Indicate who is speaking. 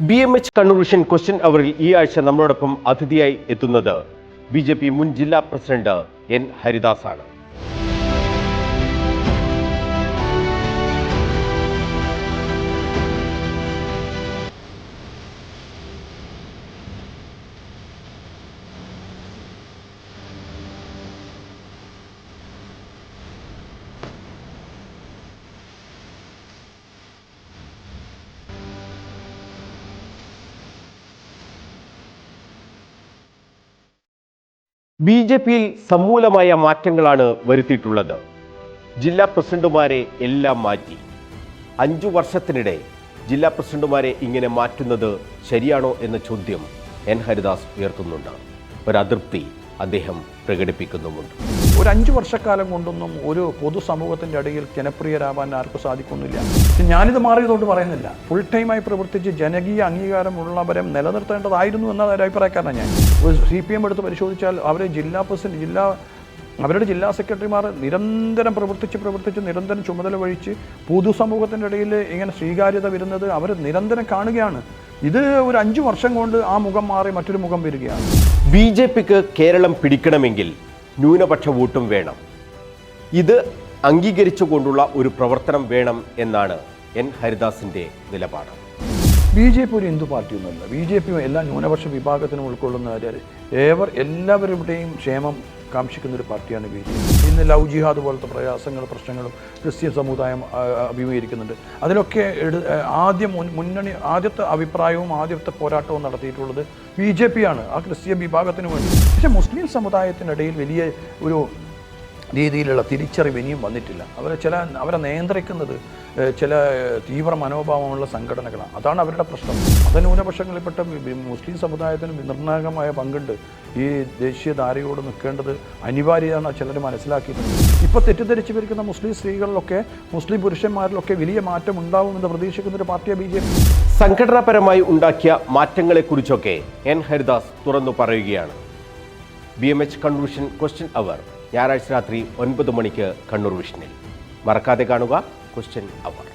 Speaker 1: B M H Kannur vision question അവറിൽ ഈ ആഴ്ച നമ്മളോടൊപ്പം അതിഥിയായി എത്തുന്നത് ബി ജെ പി മുൻ ജില്ലാ president N Haridas B J പിയിൽ സമൂലമായ മാറ്റങ്ങളാണ് വരുത്തിയിട്ടുള്ളത്. ജില്ലാ പ്രസിഡന്റുമാരെ എല്ലാം മാറ്റി. അഞ്ചു വർഷത്തിനിടെ ജില്ലാ പ്രസിഡന്റുമാരെ ഇങ്ങനെ മാറ്റുന്നത് ശരിയാണോ എന്ന ചോദ്യം എൻ ഹരിദാസ് ഉയർത്തുന്നുണ്ട്. ഒരു അതൃപ്തി അദ്ദേഹം പ്രകടിപ്പിക്കുന്നുമുണ്ട്.
Speaker 2: ഒരു അഞ്ച് വർഷക്കാലം കൊണ്ടൊന്നും ഒരു പൊതുസമൂഹത്തിന്റെ ഇടയിൽ ജനപ്രിയരാവാൻ ആർക്കും സാധിക്കുന്നില്ല. ഞാനിത് മാറിയതുകൊണ്ട് പറയുന്നില്ല. ഫുൾ ടൈമായി പ്രവർത്തിച്ച് ജനകീയ അംഗീകാരമുള്ളവരെ നിലനിർത്തേണ്ടതായിരുന്നു എന്ന അഭിപ്രായക്കാരനാണ് ഞാൻ. സി പി എം എടുത്ത് പരിശോധിച്ചാൽ അവർ ജില്ലാ പ്രസിഡന്റ് ജില്ലാ അവരുടെ ജില്ലാ സെക്രട്ടറിമാർ നിരന്തരം പ്രവർത്തിച്ച് പ്രവർത്തിച്ച് നിരന്തരം ചുമതല വഹിച്ച് പൊതുസമൂഹത്തിന്റെ ഇടയിൽ ഇങ്ങനെ സ്വീകാര്യത വരുന്നത് അവർ നിരന്തരം കാണുകയാണ്. ഇത് ഒരു അഞ്ചു വർഷം കൊണ്ട് ആ മുഖം മാറി മറ്റൊരു മുഖം വരികയാണ്.
Speaker 1: ബി ജെ പിക്ക് കേരളം പിടിക്കണമെങ്കിൽ ന്യൂനപക്ഷ വോട്ടും വേണം. ഇത് അംഗീകരിച്ചുകൊണ്ടുള്ള ഒരു പ്രവർത്തനം വേണം എന്നാണ് എൻ ഹരിദാസിന്റെ നിലപാട്.
Speaker 2: ബി ജെ പി ഒരു ഹിന്ദു പാർട്ടിയൊന്നുമല്ല. ബി ജെ പി എല്ലാ ന്യൂനപക്ഷ വിഭാഗത്തിനും ഉൾക്കൊള്ളുന്ന ഏവർ എല്ലാവരുടെയും ക്ഷേമം കാക്ഷിക്കുന്ന ഒരു പാർട്ടിയാണ് ബി ജെ പി. ഇന്ന് ലവ് ജിഹാദ് പോലത്തെ പ്രയാസങ്ങൾ പ്രശ്നങ്ങളും ക്രിസ്ത്യൻ സമുദായം അഭിമുഖീകരിക്കുന്നുണ്ട്. അതിലൊക്കെ ആദ്യം മുന്നണി ആദ്യത്തെ അഭിപ്രായവും ആദ്യത്തെ പോരാട്ടവും നടത്തിയിട്ടുള്ളത് ബി ജെ പി ആണ്. ആ ക്രിസ്ത്യൻ വിഭാഗത്തിന് വേണ്ടി. പക്ഷേ മുസ്ലിം സമുദായത്തിനിടയിൽ വലിയ ഒരു രീതിയിലുള്ള തിരിച്ചറിവ് ഇനിയും വന്നിട്ടില്ല. അവരെ ചില അവരെ നിയന്ത്രിക്കുന്നത് ചില തീവ്ര മനോഭാവമുള്ള സംഘടനകളാണ്. അതാണ് അവരുടെ പ്രശ്നം. മതന്യൂനപക്ഷങ്ങളിൽപ്പെട്ട മുസ്ലിം സമുദായത്തിന് നിർണായകമായ പങ്കുണ്ട് ഈ ദേശീയ ധാരയോട് നിൽക്കേണ്ടത് അനിവാര്യമാണ് ചിലർ മനസ്സിലാക്കിയിട്ടുണ്ട്. ഇപ്പോൾ തെറ്റിദ്ധരിച്ചു മുസ്ലിം സ്ത്രീകളിലൊക്കെ മുസ്ലിം പുരുഷന്മാരിലൊക്കെ വലിയ മാറ്റം ഉണ്ടാവുമെന്ന് പ്രതീക്ഷിക്കുന്ന ഒരു പാർട്ടിയാണ് ബി ജെ പി.
Speaker 1: സംഘടനാപരമായി ഉണ്ടാക്കിയ മാറ്റങ്ങളെക്കുറിച്ചൊക്കെ എൻ ഹരിദാസ് തുറന്നു പറയുകയാണ്. B M H Kannur vision question hour ഞായറാഴ്ച രാത്രി ഒൻപത് മണിക്ക് കണ്ണൂർ വിഷനിൽ. മറക്കാതെ കാണുക ക്വസ്റ്റ്യൻ അവർ